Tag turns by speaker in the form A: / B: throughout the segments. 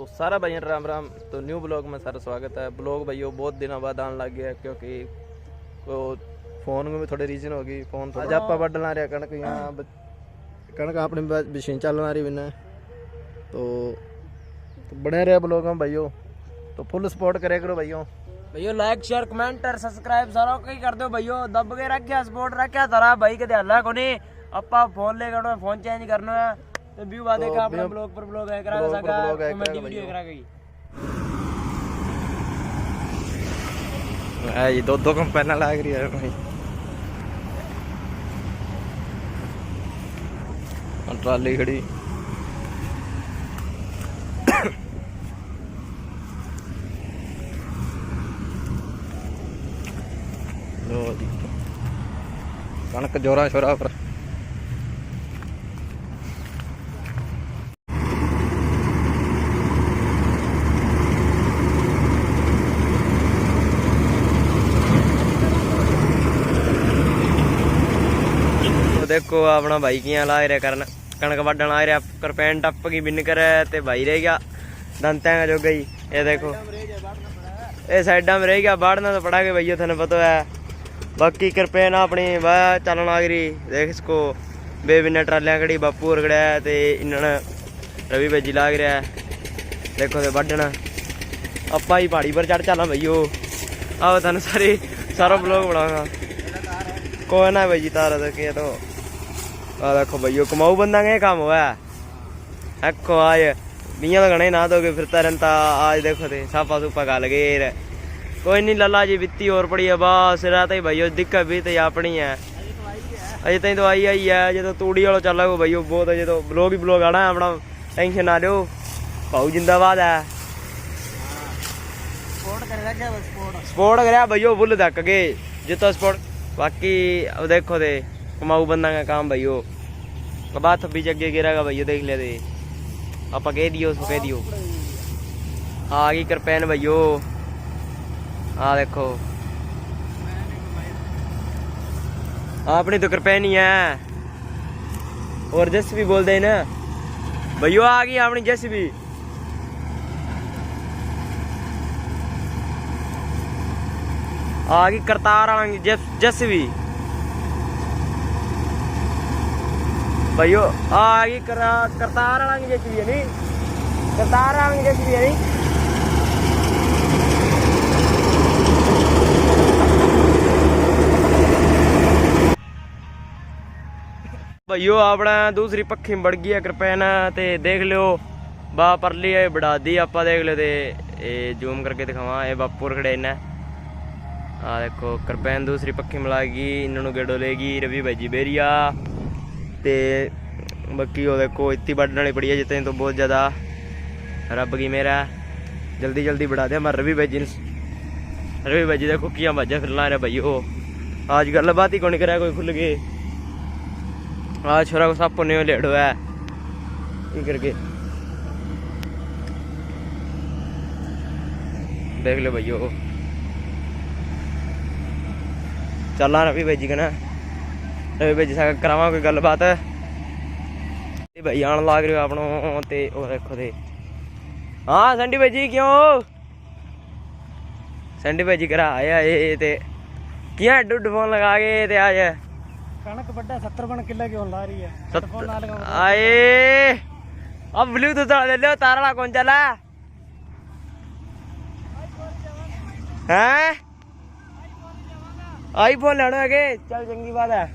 A: तो सारा भाइयों राम राम तो न्यू ब्लॉग में सारा स्वागत है ब्लॉग भाइयों बहुत दिनों बाद आने लग गया क्योंकि वो फोन में भी थोड़ी रीजन होगी फोन आज आप बढ़ना रहा कणक यहाँ ब- कणक अपनी मशीन चलना रही बिना तो, तो बने रहे ब्लॉग में भाइयों तो फुल सपोर्ट करे करो भाइयों
B: ਭਈਓ ਲਾਈਕ ਸ਼ੇਅਰ ਕਮੈਂਟ ਔਰ ਸਬਸਕ੍ਰਾਈਬ ਸਾਰਾ ਕੀ ਕਰ ਦਿਓ ਭਈਓ ਦੱਬ ਕੇ ਰੱਖਿਆ ਸਪੋਰਟ ਰੱਖਿਆ ਤਰਾ ਭਾਈ ਕਿਤੇ ਹੱਲਾ ਕੋਨੀ ਆਪਾਂ ਫੋਨ ਲੈ ਕਰਨਾ ਫੋਨ ਚੇਂਜ ਕਰਨਾ ਹੈ ਤੇ ਵੀਊ ਵਾਦੇ ਕਾ ਆਪਣਾ ਬਲੌਗ ਪਰ ਬਲੌਗ ਹੈ ਕਰਾਂਗੇ
A: blog पर
B: ਸਕਾ
A: blog है
B: ਕਮੇਡੀ
A: करांगे
B: ਵੀਡੀਓ
A: भैया।
B: ਕਰਾਂਗੇ ਜੀ
A: है जी दो दो कंपैना लग रही है भाई और ट्राली खड़ी लो जी कणक जोरा शोरा पर ਉਹ ਦੇਖੋ ਆਪਣਾ ਭਾਈ ਕੀਆਂ ਲਾ ਰਿਹਾ ਕਰਨ ਕਣਕ ਵੱਢਣ ਆ ਰਿਹਾ ਕਰਪੈਨ ਟੱਪ ਗਈ ਬਿੰਨ ਕਰ ਤੇ ਭਾਈ ਰਹਿ ਗਿਆ ਦੰਤਾਂ ਜੋ ਗਈ ਇਹ ਦੇਖੋ ਇਹ ਸਾਈਡਾਂ में रह गया बाढ़ना तो पड़ा के भैया थाने पता है बाकी करपेन अपनी वाह चलन आ गई देख इसको बेबिना ट्रालियां खड़ी बापू और खड़ा है ते इन्होंने रवि भेजी लाग रहा है देखो ते ਵੱਢਣ ਆਪਾਂ ਹੀ ਪਹਾੜੀ ਪਰ ਚੜ ਚੱਲਾਂ ਭਈਓ ਆਓ ਤੁਹਾਨੂੰ ਸਾਰੀ ਸਾਰਾ ਬਲੌਗ ਬਣਾਵਾਂਗਾ ਕੋਈ ਨਾ ਭਾਈ ਤਾਰਾ ਦੇ ਕੇ तो ਆ ਦੇਖੋ ਭਈਓ ਕਮਾਊ ਬੰਦਾ ਕੇ ਕੰਮ ਹੋਇਆ ਅੱਖੋ ਆਏ ਮੀਆਂ ਲਗਣੇ ਨਾ ਦੋਗੇ ਫਿਰਤਾ ਰਹਿੰਦਾ आज देखो ते साफा सुपा गा लगे रे कोई नहीं लल्ला जी बित्ती और पड़ी है बस रात ही भैया दिक्कत भी तो अपनी है ਅਜੇ ਤਾਈਂ ਤਾਂ ਆਈ ਆਈ ਹੈ ਜਦੋਂ ਤੂੜੀ ਵਾਲਾ ਚੱਲਾਗਾ ਭਈਓ ਬਹੁਤ ਹੈ ਜਦੋਂ ਬਲੌਗ ਹੀ ਬਲੌਗ ਆਣਾ ਆਪਣਾ ਟੈਨਸ਼ਨ ਨਾ ਲਿਓ ਭਾਊ ਜਿੰਦਾਬਾਦ ਹੈ
B: ਸਪੋਰਟ ਕਰ ਰੱਖਿਆ ਬਸ ਸਪੋਰਟ
A: ਸਪੋਰਟ ਕਰਿਆ ਭਈਓ ਫੁੱਲ ਧੱਕ ਗਏ ਜਿੱਤੋ ਸਪੋਰਟ ਬਾਕੀ ਉਹ ਦੇਖੋ कमाऊ बंदा का काम भाई हो कबा थप्पी जगे गिरागा भाई देख ले दे आप कह दियो उसको कह दियो हाँ आ गई करपैन भाइयो हाँ देखो अपनी तो कृपैन ही है और जस भी बोल दे ना भैया आ गई अपनी जस भी आ गई करतार आएंगे जस जस भी അയ്യോ ആ ഈ കർത്താറാണെങ്കിൽ ചേച്ചി ബിരിയാണി കർത്താറാണെങ്കിൽ ചേച്ചി ബിരിയാണി भाइयों अपना दूसरी पक्खी बढ़ गई है कृपैन तो देख लियो बा परली है बढ़ा दी आप देख लियो तो जूम करके दिखावा ये बापूर खड़े इन्हें हाँ देखो कृपैन दूसरी पक्खी मिला गई इन्होंने गेडो लेगी रवि भाई जी बेरिया ਤੇ ਬਾਕੀ ਉਹ ਦੇਖੋ ਇੱਤੀ ਵੱਢਣ ਵਾਲੀ ਪੜੀ ਹੈ ਜਿੱਤੇ ਤੋਂ ਬਹੁਤ ਜ਼ਿਆਦਾ ਰੱਬ ਕੀ ਮੇਰਾ ਜਲਦੀ ਜਲਦੀ ਬੜਾ ਦੇ ਮਰ ਰਵੀ ਭਾਜੀ ਨੂੰ ਰਵੀ ਭਾਜੀ ਦੇਖੋ ਕੀਆਂ ਭਾਜਾ ਫਿਰਲਾ ਰਿਹਾ ਭਈਓ ਅੱਜ ਗੱਲਬਾਤ ਹੀ ਕੋਈ ਨਹੀਂ ਕਰਿਆ ਕੋਈ ਖੁੱਲ ਗਏ आ छोरा को सब पुण्य लेड़ो है ये करके देख लो भैया चलना रवि भाई जी कना रवि ਤੇ ਭੇਜ ਸਕਾ ਕਰਾਵਾਂ ਕੋਈ ਗੱਲਬਾਤ। ਤੇ ਭਾਈ ਆਣ ਲੱਗ ਰਿਹਾ ਆਪਣੋ ਤੇ ਉਹ ਦੇਖੋ ਤੇ। ਹਾਂ ਸੰਡੀ ਭਾਈ ਜੀ ਕਿਉਂ? ਸੰਡੀ ਭਾਈ ਜੀ ਘਰ ਆਇਆ ਏ ਤੇ ਕਿਆ ਡੁੱਡ ਫੋਨ ਲਗਾ ਕੇ ਤੇ ਆ? ਜਾ
B: ਕਣਕ ਵੱਡਾ 70 ਬਣ ਕਿੱਲਾ ਕਿਉਂ ਲਾ ਰਹੀ ਹੈ
A: ਫੋਨ ਨਾਲ ਆਏ। ਆ ਬਲੂਟੂਥ ਵਾਲਾ ਲੈ ਲਿਓ ਤਾਰ ਚਲਾ ਹੈ? ਆਈਫੋਨ ਲੈਣਾ ਹੈਗੇ ਚਲ ਚੰਗੀ ਬਾਤ ਹੈ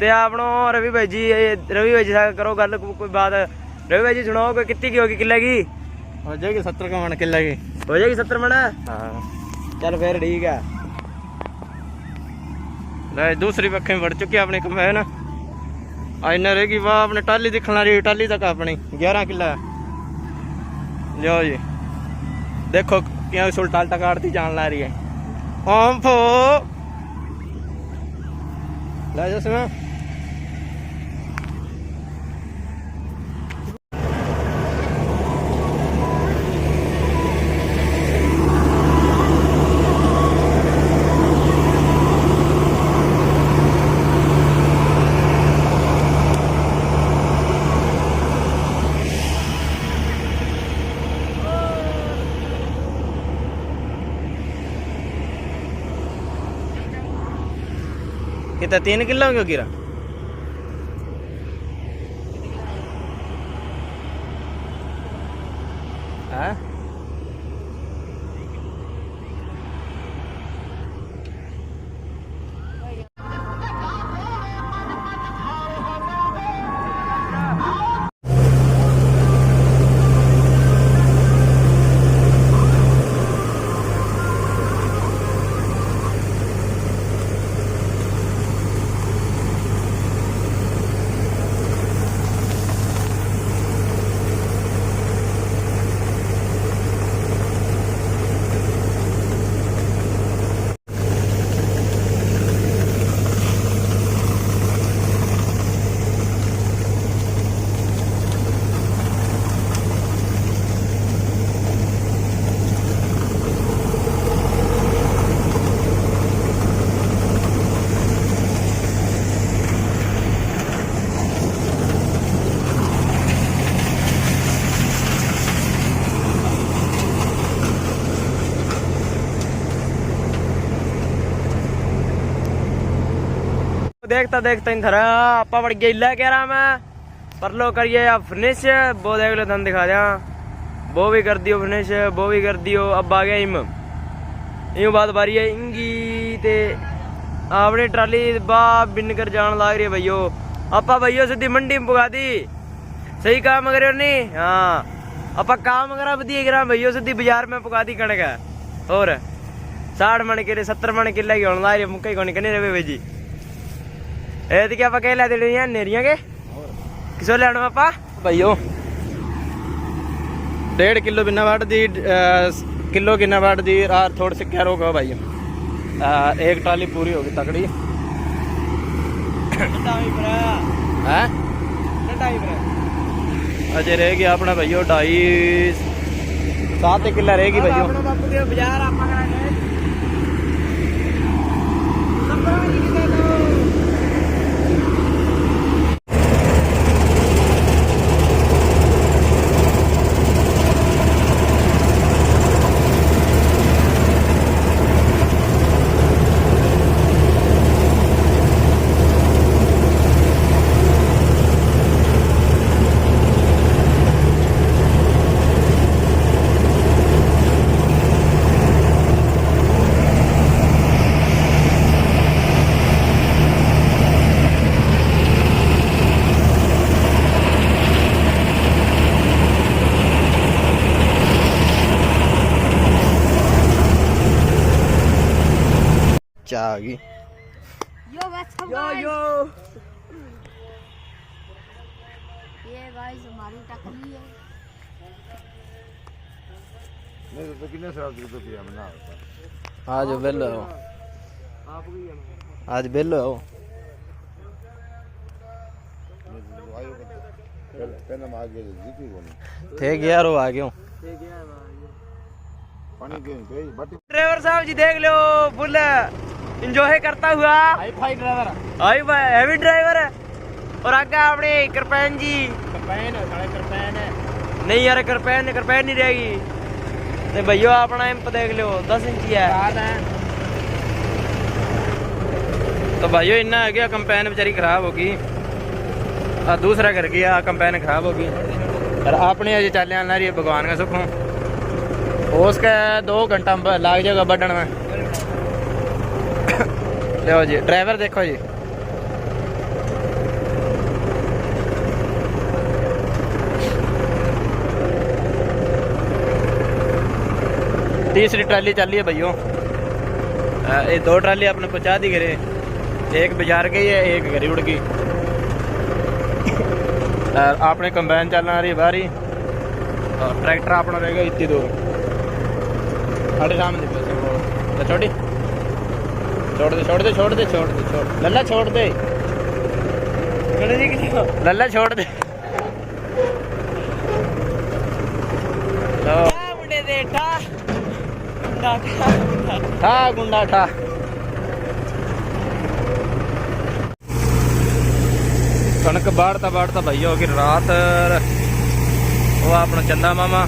A: ਤੇ ਆਪਣੋ ਰਵੀ ਭਾਈ ਜੀ ਇਹ ਰਵੀ ਭਾਈ ਜੀ ਨਾਲ ਕਰੋ ਗੱਲ ਕੋ- ਕੋਈ ਬਾਤ। ਰਵੀ ਭਾਈ ਜੀ ਸੁਣਾਓ ਕਿ ਕਿੱਤੀ ਕੀ ਹੋਗੀ ਕਿੱਲੇ ਕੀ?
B: ਹੋ ਜਾਏਗੀ 70 ਕਾ ਬਣ ਕਿੱਲਾ ਕੀ।
A: ਹੋ ਜਾਏਗੀ 70 ਮਣ? ਹਾਂ। ਚੱਲ ਫੇਰ ਠੀਕ ਹੈ ਲੈ ਦੂਸਰੀ ਪੱਖੇ ਵੜ ਚੁੱਕੀ ਆਪਣੀ ਕੰਬਾਈਨ। ਆ ਇਹਨਾਂ ਰਹੇਗੀ ਵਾ ਆਪਣੇ ਟਾਲੀ ਦਿਖਣ ਵਾਲੀ ਟਾਲੀ ਤੱਕ ਆਪਣੀ 11 ਕਿੱਲਾ। ਲਿਓ ਜੀ। ਦੇਖੋ ਕਿਵੇਂ ਸੁਲਤਾਨ ਤੱਕ ਆੜਤੀ ਜਾਣ ਲਾ ਰਹੀ ਹੈ। ਓਮ ਫੋ। ਲੈ ਜਸਮਾ
C: तो तीन किलो क्यों गिरा
A: देखता देखता इन थरा आपा बढ़ गया इला कह रहा मैं पर लो करिए आप फिनिश वो देख लो दम दिखा दिया वो भी कर दियो फिनिश वो भी कर दियो अब आ गया इम यूं बात बारी है इंगी ते ਆਪਣੀ ਟਰਾਲੀ ਬਾ ਬਿਨ ਕਰ ਜਾਣ ਲੱਗ ਰਹੀ ਹੈ ਭਈਓ ਆਪਾਂ ਭਈਓ ਸਿੱਧੀ ਮੰਡੀ में ਪੁਗਾ ਦੀ ਸਹੀ ਕੰਮ ਕਰਿਓ ਨਹੀਂ ਹਾਂ ਆਪਾਂ ਕੰਮ ਕਰਾ ਵਧੀਆ ਕਰਾ ਭਈਓ ਸਿੱਧੀ ਬਾਜ਼ਾਰ में ਪੁਗਾ ਦੀ ਕਣਕ ਹੋਰ 60 ਮਣ ਕਿਲੇ 70 ਮਣ ਕਿੱਲਾ ਹੀ ਹੋਣ ਲੱਗ ਰਹੀ ਮੁੱਕੇ ਕੋਣੀ ਕਨੇ ਰਵੇ ਬਈ ਜੀ ਇਹ ਤੇ ਕੀ ਆਪਾਂ ਕਹਿ ਲੈ ਦੇਣੀਆਂ ਨੇਰੀਆਂ ਕੇ ਕਿਸੋ ਲੈਣਾ ਆਪਾਂ
C: भाइयों डेढ़ किलो बिना बाट दी अ, किलो किना बाट दी और थोड़े से क्या रोका भाइयों अ, एक ट्राली पूरी होगी तकड़ी है अजय रहेगी अपना भैया ढाई सात एक किला रहेगी भैया
A: गाइस हमारी टकली है। नहीं
C: तो, तो कितने
D: साल से तो
A: फिर
D: हम
A: ना
D: आज बेलो हो। आप भी
C: आज बेलो हो।
A: पहले हम
C: आगे जीती कौन थे गया रो आ गया थे गया पानी के
A: ड्राइवर साहब जी देख लो फुल एंजॉय करता हुआ।
C: Hi-fi
A: driver hi-fi heavy driver है। और आगे अपने कृपैन जी
C: करपैन है साढ़े करपैन है
A: नहीं यार कृपैन कृपैन नहीं रहेगी ਤੇ ਭਈਓ ਆਪਣਾ ਇੰਪ ਦੇਖ ਲਿਓ 10 ਇੰਚੀ ਹੈ
C: साथ है तो भाइयों इन्ना आ गया कंपेन बेचारी खराब होगी आ दूसरा कर गया कंपेन खराब होगी और अपने अजय चल आना रही है भगवान का सुखों उसका दो घंटा ब- लाग जाएगा बढ़न में लो जी ड्राइवर देखो जी तीसरी ट्राली चल रही है भाइयों ये दो ट्राली आपने पहुँचा दी घरे एक बाजार गई है एक घरी उड़ गई आपने कंबाइन चलना आ रही है बाहरी और ट्रैक्टर अपना रहेगा इतनी दूर साढ़े सामने छोटी छोड़ दे छोड़ दे छोड़ दे छोड़ दे छोड़ लल्ला छोड़ दे लल्ला छोड़ दे
A: ਠਾ ਗੁੰਡਾ ਠਾ।
C: ਕਣਕ ਬਾੜ ਤਾਂ ਬਾੜ ਤਾਂ ਭਾਈ ਹੋ ਗਈ ਰਾਤ ਉਹ ਆਪਣਾ ਚੰਦਾ ਮਾਮਾ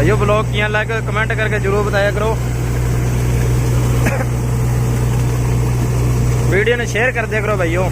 C: भाइयों ब्लॉग किया लाइक कमेंट करके जरूर बताया करो वीडियो ने शेयर कर दिया करो भाइयों